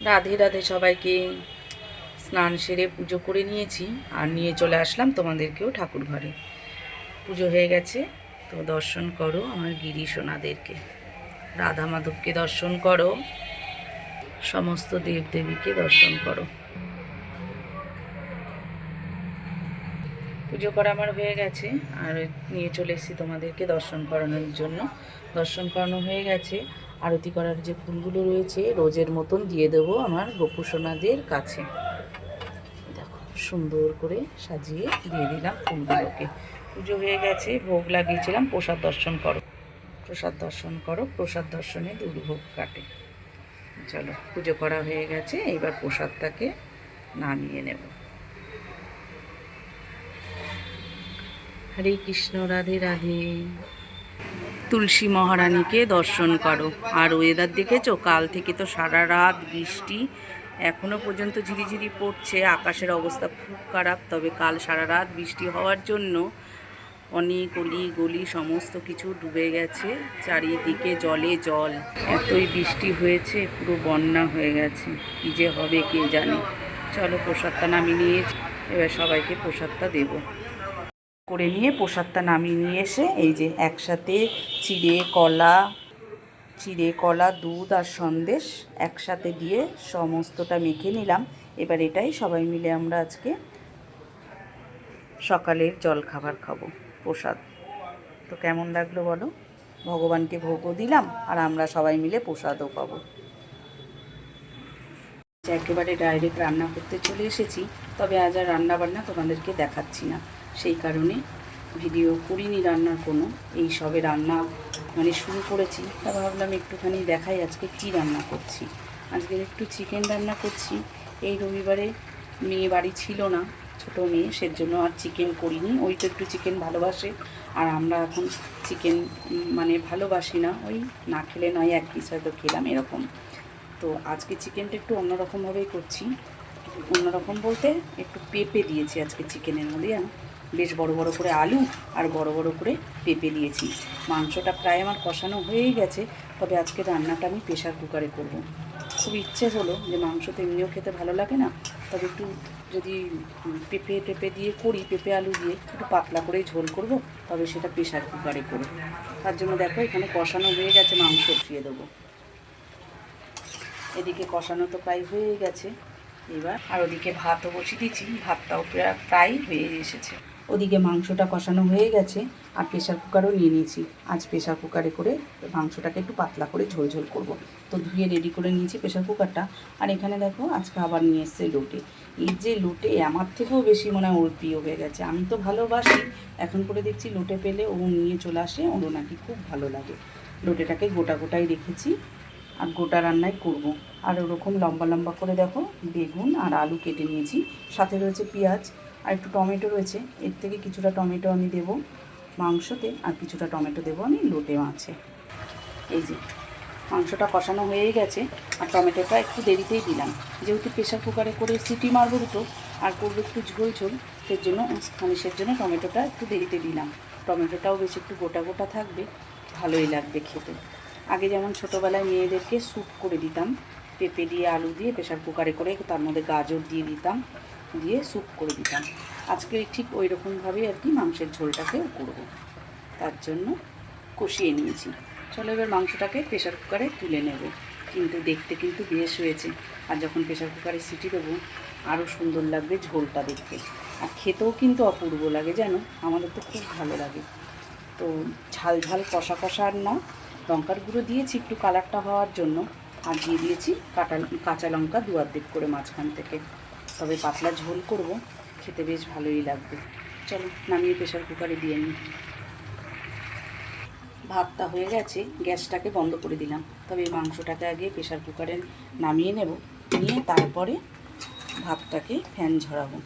রাধে রাধে সবাইকে স্নান সেরে পুজো করে নিয়েছি আর নিয়ে চলে আসলাম তোমাদেরকেও ঠাকুর ঘরে। পুজো হয়ে গেছে, তো দর্শন করো আমার গিরি সোনাদেরকে। রাধা মাধবকে দর্শন করো, সমস্ত দেবদেবীকে দর্শন করো। পুজো করা আমার হয়ে গেছে, আর নিয়ে চলে এসেছি তোমাদেরকে দর্শন করানোর জন্য। দর্শন করানো হয়ে গেছে আরতি করার যে ফুলগুলো রয়েছে, রোজের মতন দিয়ে দেবো আমার গোপুসোনাদের কাছে। দেখো, সুন্দর করে সাজিয়ে দিয়ে দিলাম ফুলগুলোকে। পুজো হয়ে গেছে, ভোগ লাগিয়েছিলাম, প্রসাদ দর্শন করো। প্রসাদ দর্শন করো, প্রসাদ দর্শনে দুর্ভোগ কাটে। চলো, পুজো করা হয়ে গেছে, এইবার প্রসাদটাকে নামিয়ে নেব। হরে কৃষ্ণ, রাধে রাধে। তুলসী মহারানীকে দর্শন করো। আর ওয়েদার দেখেছ? কাল থেকে তো সারা রাত বৃষ্টি। এখনও পর্যন্ত ঝিরিঝিরি পড়ছে। আকাশের অবস্থা খুব খারাপ। তবে কাল সারা রাত বৃষ্টি হওয়ার জন্য অনেক অলি গলি সমস্ত কিছু ডুবে গেছে। চারিদিকে জলে জল। এতই বৃষ্টি হয়েছে, পুরো বন্যা হয়ে গেছে। কী যে হবে কে জানে। চলো প্রসাদটা নামিয়ে নিয়েছি। এবার সবাইকে প্রসাদটা দেবো। করে নিয়ে প্রসাদটা নামিয়ে নিয়ে এসে এই যে একসাথে চিড়ে, কলা চিড়ে, কলা, দুধ আর সন্দেশ একসাথে দিয়ে সমস্তটা মেখে নিলাম। এবার এটাই সবাই মিলে আমরা আজকে সকালের জল খাবার খাব, প্রসাদ। তো কেমন লাগল বলো? ভগবানকে ভোগও দিলাম আর আমরা সবাই মিলে প্রসাদও পাবো। একেবারে ডাইরেক্ট রান্না করতে চলে এসেছি, তবে আজ আর রান্না বান্না তোমাদেরকে দেখাচ্ছি না। সেই কারণে ভিডিও করিনি রান্নার কোনো। এই সবে রান্না মানে শুরু করেছি। তা ভাবলাম একটুখানি দেখাই আজকে কি রান্না করছি। আজকে একটু চিকেন রান্না করছি। এই রবিবারে মেয়ে বাড়ি ছিল না, ছোটো মেয়ে, সেজন্য আর চিকেন করিনি। ওই তো একটু চিকেন ভালোবাসে। আর আমরা এখন চিকেন মানে ভালোবাসি না। ওই না খেলে নয়, এক পিস হয়তো খেলাম এরকম। তো আজকে চিকেনটা একটু অন্যরকমভাবেই করছি। অন্যরকম বলতে একটু পেঁপে দিয়েছি আজকে চিকেনের মধ্যে বেশ বড় বড় করে আলু আর বড় বড় করে পেঁপে দিয়েছি। মাংসটা প্রায় আমার কষানো হয়েই গেছে, তবে আজকে রান্নাটা আমি প্রেশার কুকারে করব। খুব ইচ্ছে হলো যে মাংস তো এমনিও খেতে ভালো লাগে না, তবে একটু যদি পেঁপে টেপে দিয়ে করি, পেঁপে আলু দিয়ে একটু পাতলা করেই ঝোল করব, তবে সেটা প্রেশার কুকারে করে। তার জন্য দেখো এখানে কষানো হয়ে গেছে মাংস, উঠিয়ে দেবো। এদিকে কষানো তো প্রায় হয়ে গেছে। এবার আর ওদিকে ভাতও বসিয়ে দিয়েছি ভাতটাও প্রায় প্রায় হয়ে এসেছে। ওদিকে মাংসটা কষানো হয়ে গেছে, আর প্রেশার কুকারও নিয়ে নিয়েছি। আজ প্রেশার কুকারে করে মাংসটাকে একটু পাতলা করে ঝোল ঝোল করব। তো ধুয়ে রেডি করে নিয়েছি প্রেশার কুকারটা আর এখানে দেখো, আজকে আবার নিয়ে এসছে লোটে। এই যে লোটে আমার থেকেও বেশি মনে হয় ওর প্রিয় হয়ে গেছে। আমি তো ভালোবাসি। এখন করে দেখছি লোটে পেলে ও নিয়ে চলে আসে, ওরও নাকি খুব ভালো লাগে। লোটেটাকে গোটা গোটাই রেখেছি, আর গোটা রান্নাই করব। আর ওরকম লম্বা লম্বা করে দেখো, বেগুন আর আলু কেটে নিয়েছি। সাথে রয়েছে পেঁয়াজ আর একটু টমেটো রয়েছে। এর থেকে কিছুটা টমেটো আমি দেব মাংসতে, আর কিছুটা টমেটো দেবো আমি লোটে মাছে। এই যে, মাংসটা কষানো হয়েই গেছে, আর টমেটোটা একটু দেরিতেই দিলাম। যেহেতু প্রেশার কুকারে করে সিটি মারবো দুটো, আর করব একটু ঝোল ঝোল সের জন্য মানে সের জন্য টমেটোটা একটু দেরিতে দিলাম। টমেটোটাও বেশ একটু গোটা গোটা থাকবে, ভালোই লাগবে খেতে। আগে যেমন ছোটোবেলায় মেয়েদেরকে স্যুপ করে দিতাম পেঁপে দিয়ে আলু দিয়ে প্রেশার কুকারে করে তার মধ্যে গাজর দিয়ে দিতাম, দিয়ে স্যুপ করে দিতাম। আজকে ঠিক ওই রকমভাবেই আর কি মাংসের ঝোলটাকেও করব। তার জন্য কষিয়ে নিয়েছি। চলো এবার মাংসটাকে প্রেশার কুকারে তুলে নেব। কিন্তু দেখতে কিন্তু বেশ হয়েছে। আর যখন প্রেশার কুকারে সিটি দেবো আরও সুন্দর লাগবে ঝোলটা দেখতে। আর খেতেও কিন্তু অপূর্ব লাগে, জানো? আমাদের তো খুব ভালো লাগে। তো ঝাল ঝাল কষা কষা আর না, লঙ্কার গুঁড়ো দিয়েছি একটু কালারটা হওয়ার জন্য। দিয়ে দিয়েছি, কাটা কাঁচা লঙ্কা দু অর্ধেক করে মাঝখান থেকে। তবে পাতলা ঝোল করব, খেতে বেশ ভালোই লাগবে। চলো, নামিয়ে প্রেশার কুকারে দিয়ে নিই। ভাতটা হয়ে গেছে, গ্যাসটাকে বন্ধ করে দিলাম। তবে এই মাংসটাকে আগে প্রেশার কুকারে নামিয়ে নেব, নিয়ে তারপরে ভাতটাকে ফ্যান ঝরাবো।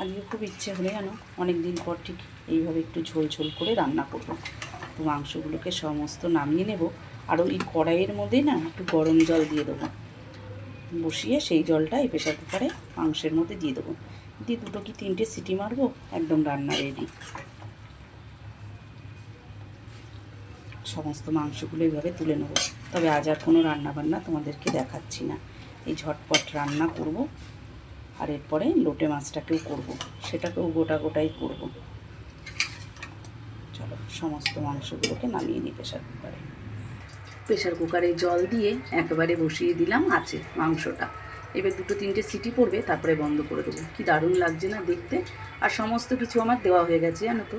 আজকে খুব ইচ্ছে হলে জানো অনেক দিন পর ঠিক এইভাবে একটু ঝোল ঝোল করে রান্না করব। তো মাংসগুলোকে সমস্ত নামিয়ে নেব আর ওই কড়াইয়ের মধ্যে না একটু গরম জল দিয়ে দেবো। বসিয়ে সেই জলটা এই প্রেশার কুকারে মাংসের মধ্যে দিয়ে দেবো। দিয়ে দুটো কি তিনটে সিটি মারবো? একদম রান্না রেডি সমস্ত মাংসগুলো এইভাবে তুলে নেব। তবে আজ আর কোনো রান্না বান্না তোমাদেরকে দেখাচ্ছি না। এই ঝটপট রান্না করব আর এরপরে লোটে মাছটাকেও করব। সেটাকেও গোটা গোটাই করব। চলো, সমস্ত মাংসগুলোকে নামিয়ে নিই প্রেশার কুকারে। প্রেশার কুকারে জল দিয়ে একেবারে বসিয়ে দিলাম আছে মাংসটা। এবার দুটো তিনটে সিটি পড়বে, তারপরে বন্ধ করে দেবো। কি দারুণ লাগছে না দেখতে। আর সমস্ত কিছু আমার দেওয়া হয়ে গেছে, জানো তো।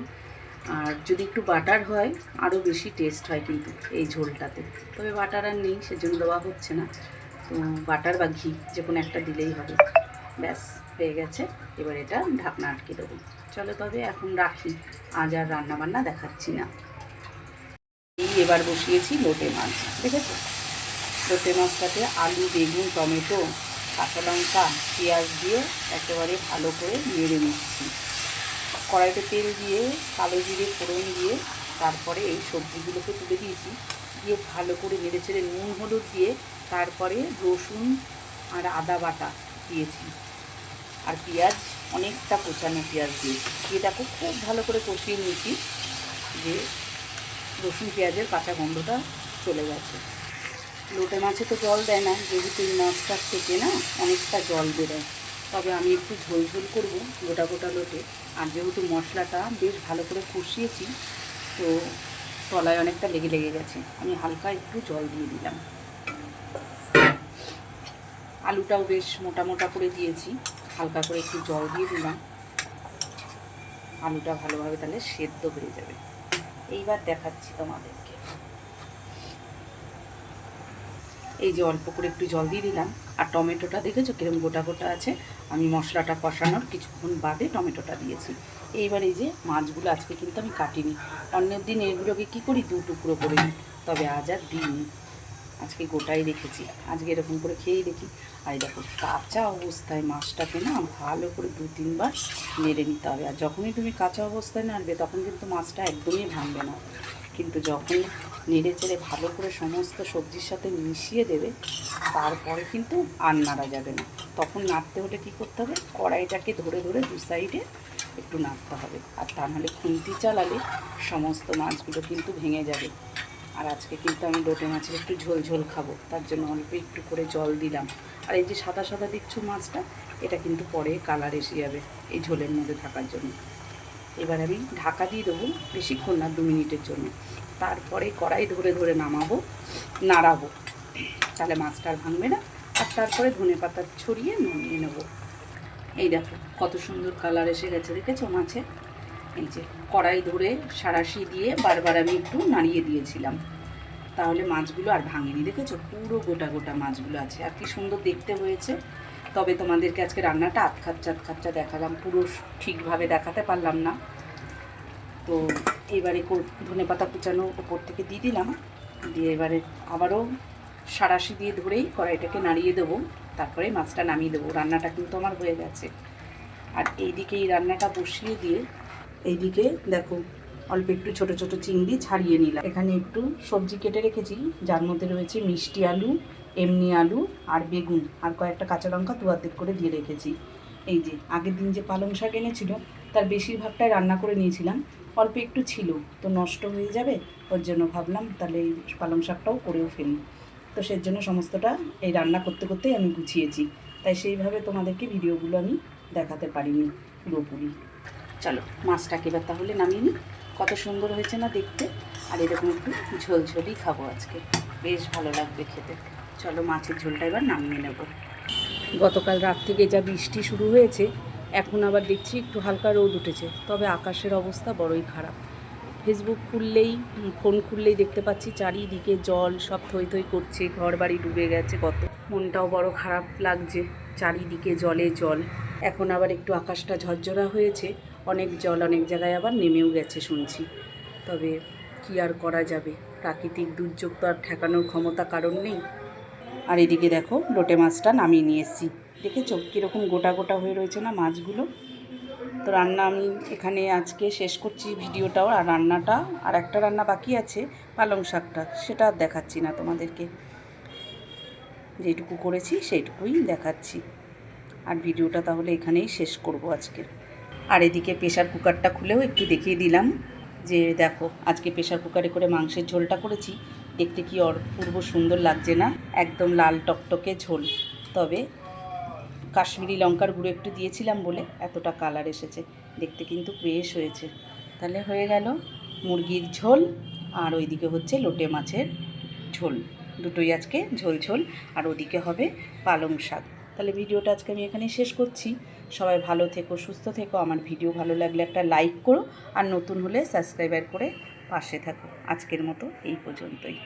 আর যদি একটু বাটার হয় আরও বেশি টেস্ট হয় কিন্তু এই ঝোলটাতে। তবে বাটার আর নেই, সেজন্য দেওয়া হচ্ছে না। তো বাটার বা ঘি যে কোনো একটা দিলেই হবে। ব্যাস, হয়ে গেছে। এবার এটা ঢাকনা আটকে দেবো। চলো তবে এখন রাখি। আজ আর রান্না বান্না দেখাচ্ছি না। এবার বসিয়েছি লোটে মাছ, দেখেছ? লোটে মাছটাতে আলু, বেগুন, টমেটো, কাঁচা লঙ্কা, পেঁয়াজ দিয়ে একেবারে ভালো করে নেড়ে নিচ্ছি। কড়াইতে তেল দিয়ে, কালো জিরে ফোড়ন দিয়ে তারপরে এই সবজিগুলোকে তুলে দিয়েছি। দিয়ে ভালো করে নেড়ে চেড়ে নুন, হলুদ দিয়ে তারপরে রসুন আর আদা বাটা দিয়েছি। আর পেঁয়াজ, অনেকটা কোচানো পেঁয়াজ দিয়েছি। দিয়ে খুব ভালো করে কষিয়ে নিয়েছি যে রসুন, পেঁয়াজের কাঁচা গন্ধটা চলে গেছে। লোটে মাছে তো জল দেয় না, যেহেতু এই মাছটার থেকে না অনেকটা জল বেরোয়। তবে আমি একটু ঝোল ঝোল করব গোটা গোটা লোটে। আর যেহেতু মশলাটা বেশ ভালো করে কষিয়েছি, তো তলায় অনেকটা লেগে লেগে গেছে। আমি হালকা একটু জল দিয়ে দিলাম। আলুটাও বেশ মোটা মোটা করে দিয়েছি। হালকা করে একটু জল দিয়ে দিলাম। আলুটা ভালোভাবে তাহলে সেদ্ধ হয়ে যাবে। এইবার দেখাচ্ছি তোমাদেরকে। এই যে অল্প করে একটু জল দিয়ে দিলাম। আর টমেটোটা দেখেছ কিরম গোটা গোটা আছে? আমি মশলাটা কষানোর কিছুক্ষণ বাদে টমেটোটা দিয়েছি। এইবার এই যে মাছগুলো আজকে কিন্তু আমি কাটিনি। অন্যের দিন এগুলোকে কী করি? দু টুকরো করে নিই। তবে আজ আর দিইনি। আজকে গোটাই রেখেছি। আজকে এরকম করে খেয়েই দেখি। আর দেখো, কাঁচা অবস্থায় মাছটাকে না ভালো করে দু তিনবার নেড়ে নিতে হবে। আর যখনই তুমি কাঁচা অবস্থায় নাড়বে, তখন কিন্তু মাছটা একদমই ভাঙবে না। কিন্তু যখন নেড়ে চেড়ে ভালো করে সমস্ত সবজির সাথে মিশিয়ে দেবে, তারপরে কিন্তু আর নাড়া যাবে না। তখন নাড়তে হলে কী করতে হবে? কড়াইটাকে ধরে ধরে দু সাইডে একটু নাড়তে হবে। আর তা নাহলে খুন্তি চালালে সমস্ত মাছগুলো কিন্তু ভেঙে যাবে। আর আজকে কিন্তু আমি লোটে মাছের একটু ঝোল ঝোল খাব, তার জন্য অল্প একটু করে জল দিলাম। আর এই যে সাদা সাদা দিচ্ছ মাছটা, এটা কিন্তু পরে কালার এসে যাবে এই ঝোলের মধ্যে থাকার জন্য। এবার আমি ঢাকা দিয়ে দেবো বেশিক্ষণ না, দু মিনিটের জন্য। তারপরে কড়াই ধরে ধরে নামাবো, নাড়াবো। তাহলে মাছটা আর ভাঙবে না। আর তারপরে ধনে পাতা ছড়িয়ে নামিয়ে নেব। এই দেখো কত সুন্দর কালার এসে গেছে, দেখেছ মাছে এই যে কড়াই ধরে সারাশি দিয়ে বারবার আমি একটু নাড়িয়ে দিয়েছিলাম। তাহলে মাছগুলো আর ভাঙেনি। দেখেছ? পুরো গোটা গোটা মাছগুলো আছে। আর কি সুন্দর দেখতে হয়েছে। তবে তোমাদেরকে আজকে রান্নাটা আধ খাচ্চা দেখালাম। পুরো ঠিকভাবে দেখাতে পারলাম না। তো এবারে ধনে পাতা কুচানো ওপর থেকে দিয়ে দিলাম। দিয়ে এবারে আবারও সারাশি দিয়ে ধরেই কড়াইটাকে নাড়িয়ে দেবো। তারপরে মাছটা নামিয়ে দেবো। রান্নাটা কিন্তু আমার হয়ে গেছে। আর এইদিকে এই রান্নাটা বসিয়ে দিয়ে এইদিকে দেখো, অল্প একটু ছোট ছোট চিংড়ি ছাড়িয়ে নিলাম। এখানে একটু সবজি কেটে রেখেছি, যার মধ্যে রয়েছে মিষ্টি আলু, এমনি আলু আর বেগুন আর কয়েকটা কাঁচা লঙ্কা দু অর্ধেক করে দিয়ে রেখেছি। এই যে, আগের দিন যে পালং শাক এনেছিল, তার বেশিরভাগটাই রান্না করে নিয়েছিলাম। অল্প একটু ছিল, তো নষ্ট হয়ে যাবে, ওর জন্য ভাবলাম তাহলে এই পালং শাকটাও করেও ফেলি। তো সেই জন্য সমস্তটা এই রান্না করতে করতেই আমি গুছিয়েছি। তাই সেইভাবে তোমাদেরকে ভিডিওগুলো আমি দেখাতে পারিনি পুরোপুরি। চলো, মাছটাকে এবার তাহলে নামিয়ে নিই। কত সুন্দর হয়েছে না দেখতে। আর এরকম একটু ঝোলঝোলই খাব আজকে। বেশ ভালো লাগবে খেতে। চলো, মাছের ঝোলটা এবার নামিয়ে নেব। গতকাল রাত থেকে যা বৃষ্টি শুরু হয়েছে, এখন আবার দেখছি একটু হালকা রোদ উঠেছে। তবে আকাশের অবস্থা বড়ই খারাপ। ফেসবুক খুললেই ফোন খুললেই দেখতে পাচ্ছি চারিদিকে জল, সব থই থই করছে ঘর বাড়ি ডুবে গেছে কত। মনটাও বড় খারাপ লাগছে, চারিদিকে জলে জল। এখন আবার একটু আকাশটা ঝরঝরা হয়েছে। অনেক জল অনেক জায়গায় আবার নেমেও গেছে শুনছি। তবে কি আর করা যাবে? প্রাকৃতিক দুর্যোগ তো আর ঠেকানোর ক্ষমতা কারণ নেই। আর এদিকে দেখো, লোটে মাছটা নামিয়ে নিয়ে এসেছি। দেখেছ? কীরকম গোটা গোটা হয়ে রয়েছে না মাছগুলো? তো রান্না আমি এখানে আজকে শেষ করছি ভিডিওটাও, আর রান্নাটা, আর একটা রান্না বাকি আছে, পালং শাকটা। সেটা আর দেখাচ্ছি না তোমাদেরকে। যেটুকু করেছি, সেইটুকুই দেখাচ্ছি। আর ভিডিওটা তাহলে এখানেই শেষ করব আজকে। আর এদিকে প্রেশার কুকারটা খুলেও একটু দেখিয়ে দিলাম যে দেখো, আজকে প্রেশার কুকারে করে মাংসের ঝোলটা করেছি। দেখতে কি অপূর্ব সুন্দর লাগছে না? একদম লাল টকটকে ঝোল। তবে কাশ্মীরি লঙ্কার গুঁড়ো একটু দিয়েছিলাম বলে এতটা কালার এসেছে। দেখতে কিন্তু বেশ হয়েছে। তাহলে হয়ে গেল মুরগির ঝোল আর ওইদিকে হচ্ছে লোটে মাছের ঝোল। দুটোই আজকে ঝোল ঝোল। আর ওদিকে হবে পালং শাক। তাহলে ভিডিওটা আজকে আমি এখানে শেষ করছি। সবাই ভালো থেকো, সুস্থ থেকো। আমার ভিডিও ভালো লাগলে একটা লাইক করো আর নতুন হলে সাবস্ক্রাইবার করে পাশে থাকো। আজকের মতো এই পর্যন্তই।